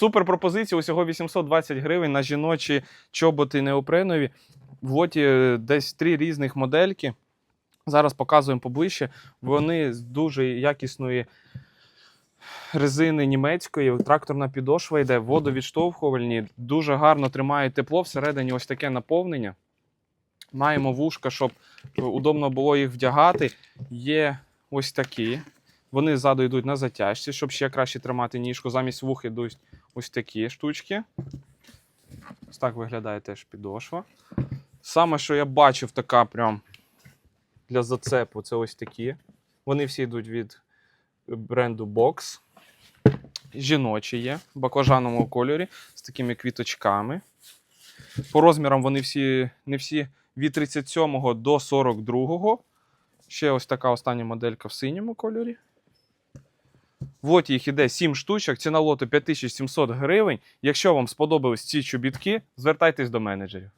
Супер пропозиція, усього 820 гривень на жіночі чоботи неопренові. В лоті е, десь три різних модельки. Зараз показуємо поближче. Вони з дуже якісної резини німецької, тракторна підошва йде, водовідштовхувальні, дуже гарно тримають тепло. Всередині ось таке наповнення. Маємо вушка, щоб е, удобно було їх вдягати. Є ось такі. Вони ззаду йдуть на затяжці, щоб ще краще тримати ніжку. Замість вух йдуть ось такі штучки. Ось так виглядає теж підошва. Саме, що я бачив, така прям для зацепу, це ось такі. Вони всі йдуть від бренду Box. Жіночі є в баклажаному кольорі з такими квіточками. По розмірам вони всі не всі від 37 до 42. Ще ось така остання моделька в синьому кольорі. В їх іде 7 штучок, ціна лоту 5700 гривень. Якщо вам сподобались ці чобітки, звертайтесь до менеджерів.